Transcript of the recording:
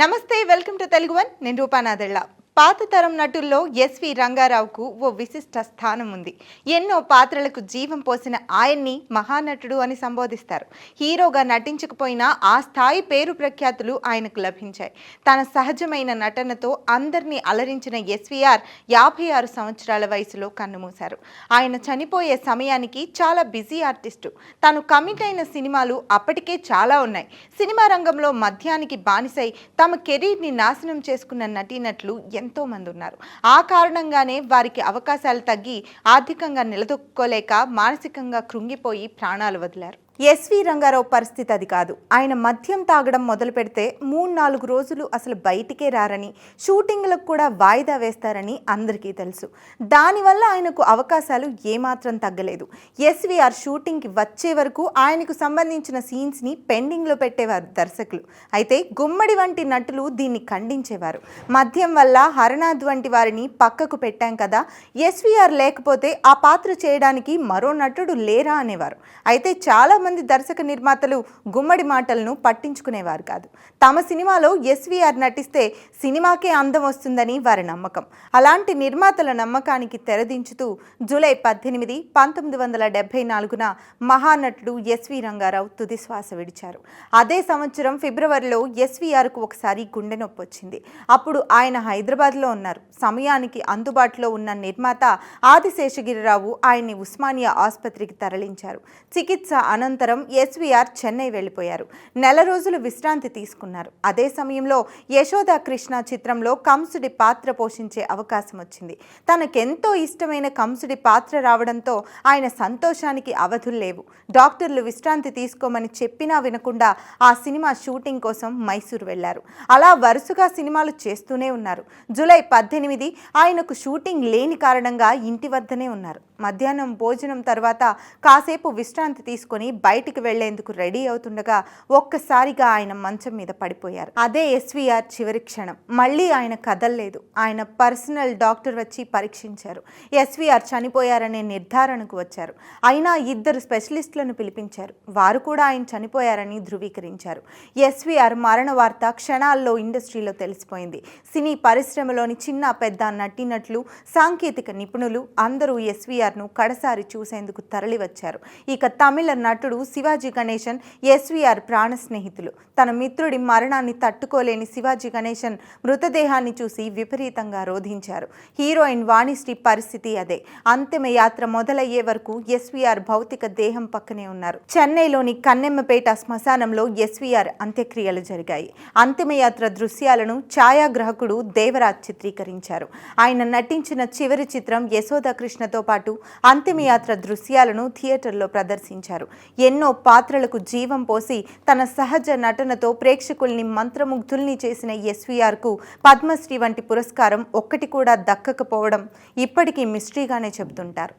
నమస్తే welcome to Telugu one. నేను రూపానాదెళ్ళ పాత తరం నటుల్లో ఎస్వి రంగారావుకు ఓ విశిష్ట స్థానం ఉంది ఎన్నో పాత్రలకు జీవం పోసిన ఆయన్ని మహానటుడు అని సంబోధిస్తారు. హీరోగా నటించకపోయినా ఆ స్థాయి పేరు ప్రఖ్యాతులు ఆయనకు లభించాయి. తన సహజమైన నటనతో అందరినీ అలరించిన ఎస్వీఆర్ యాభై ఆరు సంవత్సరాల వయసులో కన్నుమూశారు. ఆయన చనిపోయే సమయానికి చాలా బిజీ ఆర్టిస్టు. తాను కమిట్ అయిన సినిమాలు అప్పటికే చాలా ఉన్నాయి. సినిమా రంగంలో మద్యానికి బానిసై తమ కెరీర్ని నాశనం చేసుకున్న నటీనట్లు ఎంత మంది ఉన్నారు. ఆ కారణంగానే వారికి అవకాశాలు తగ్గి ఆర్థికంగా నిలదొక్కోలేక మానసికంగా కృంగిపోయి ప్రాణాలు వదిలారు. ఎస్వి రంగారావు పరిస్థితి అది కాదు. ఆయన మద్యం తాగడం మొదలు పెడితే మూడు నాలుగు రోజులు అసలు బయటికే రారని షూటింగ్లకు కూడా వాయిదా వేస్తారని అందరికీ తెలుసు. దానివల్ల ఆయనకు అవకాశాలు ఏమాత్రం తగ్గలేదు. ఎస్విఆర్ షూటింగ్కి వచ్చే వరకు ఆయనకు సంబంధించిన సీన్స్ని పెండింగ్లో పెట్టేవారు దర్శకులు. అయితే గుమ్మడి వంటి నటులు దీన్ని ఖండించేవారు. మద్యం వల్ల హరణాథ్ వంటి వారిని పక్కకు పెట్టాం కదా ఎస్విఆర్ లేకపోతే ఆ పాత్ర చేయడానికి మరో నటుడు లేరా అనేవారు. అయితే చాలా మంది దర్శక నిర్మాతలు గుమ్మడి మాటలను పట్టించుకునేవారు కాదు. తమ సినిమాలో ఎస్వీఆర్ నటిస్తే సినిమాకే అందం వస్తుందని వారి నమ్మకం. అలాంటి నిర్మాతల నమ్మకానికి తెరదించుతూ జూలై పద్దెనిమిది పంతొమ్మిది వందల డెబ్బై నాలుగున మహానటుడు ఎస్వి రంగారావు తుది శ్వాస విడిచారు. అదే సంవత్సరం ఫిబ్రవరిలో ఎస్వీఆర్కు ఒకసారి గుండె నొప్పి వచ్చింది. అప్పుడు ఆయన హైదరాబాద్లో ఉన్నారు. సమయానికి అందుబాటులో ఉన్న నిర్మాత ఆదిశేషగిరిరావు ఆయన్ని ఉస్మానియా ఆసుపత్రికి తరలించారు. చికిత్స అనంతరం అనంతరం ఎస్వీఆర్ చెన్నై వెళ్ళిపోయారు. నెల రోజులు విశ్రాంతి తీసుకున్నారు. అదే సమయంలో యశోద కృష్ణ చిత్రంలో కంసుడి పాత్ర పోషించే అవకాశం వచ్చింది. తనకెంతో ఇష్టమైన కంసుడి పాత్ర రావడంతో ఆయన సంతోషానికి అవధులు లేవు. డాక్టర్లు విశ్రాంతి తీసుకోమని చెప్పినా వినకుండా ఆ సినిమా షూటింగ్ కోసం మైసూరు వెళ్ళారు అలా వరుసగా సినిమాలు చేస్తూనే ఉన్నారు. జూలై పద్దెనిమిది ఆయనకు షూటింగ్ లేని కారణంగా ఇంటి వద్దనే ఉన్నారు. మధ్యాహ్నం భోజనం తర్వాత కాసేపు విశ్రాంతి తీసుకొని బయటికి వెళ్ళేందుకు రెడీ అవుతుండగా ఒక్కసారిగా ఆయన మంచం మీద పడిపోయారు. అదే ఎస్వీఆర్ చివరి క్షణం. మళ్ళీ ఆయన కదల్లేదు. ఆయన పర్సనల్ డాక్టర్ వచ్చి పరీక్షించారు. ఎస్వీఆర్ చనిపోయారనే నిర్ధారణకు వచ్చారు. అయినా ఇద్దరు స్పెషలిస్టులను పిలిపించారు. వారు కూడా ఆయన చనిపోయారని ధృవీకరించారు. ఎస్వీఆర్ మరణ వార్త క్షణాల్లో ఇండస్ట్రీలో తెలిసిపోయింది. సినీ పరిశ్రమలోని చిన్న పెద్ద నటినట్లు సాంకేతిక నిపుణులు అందరూ ఎస్వీఆర్ను కడసారి చూసేందుకు తరలివచ్చారు. ఇక తమిళ నటుడు శివాజీ గణేశన్ ఎస్వీఆర్ ప్రాణ స్నేహితులు. తన మిత్రుడి మరణాన్ని తట్టుకోలేని శివాజీ గణేశన్ మృతదేహాన్ని చూసి విపరీతంగా రోధించారు. హీరోయిన్ వాణిశ్రీ పరిస్థితి అదే. అంతిమ యాత్ర మొదలయ్యే వరకు ఎస్వీఆర్ భౌతిక దేహం పక్కనే ఉన్నారు. చెన్నైలోని కన్నెమ్మపేట శ్మశానంలో ఎస్వీఆర్ అంత్యక్రియలు జరిగాయి. అంతిమయాత్ర దృశ్యాలను ఛాయాగ్రాహకుడు దేవరాజ్ చిత్రీకరించారు. ఆయన నటించిన చివరి చిత్రం యశోద కృష్ణతో పాటు అంతిమయాత్ర దృశ్యాలను థియేటర్లో ప్రదర్శించారు. ఎన్నో పాత్రలకు జీవం పోసి తన సహజ నటనతో ప్రేక్షకుల్ని మంత్రముగ్ధుల్ని చేసిన ఎస్వీఆర్కు పద్మశ్రీ వంటి పురస్కారం ఒక్కటి కూడా దక్కకపోవడం ఇప్పటికీ మిస్టరీగానే చెబుతుంటారు.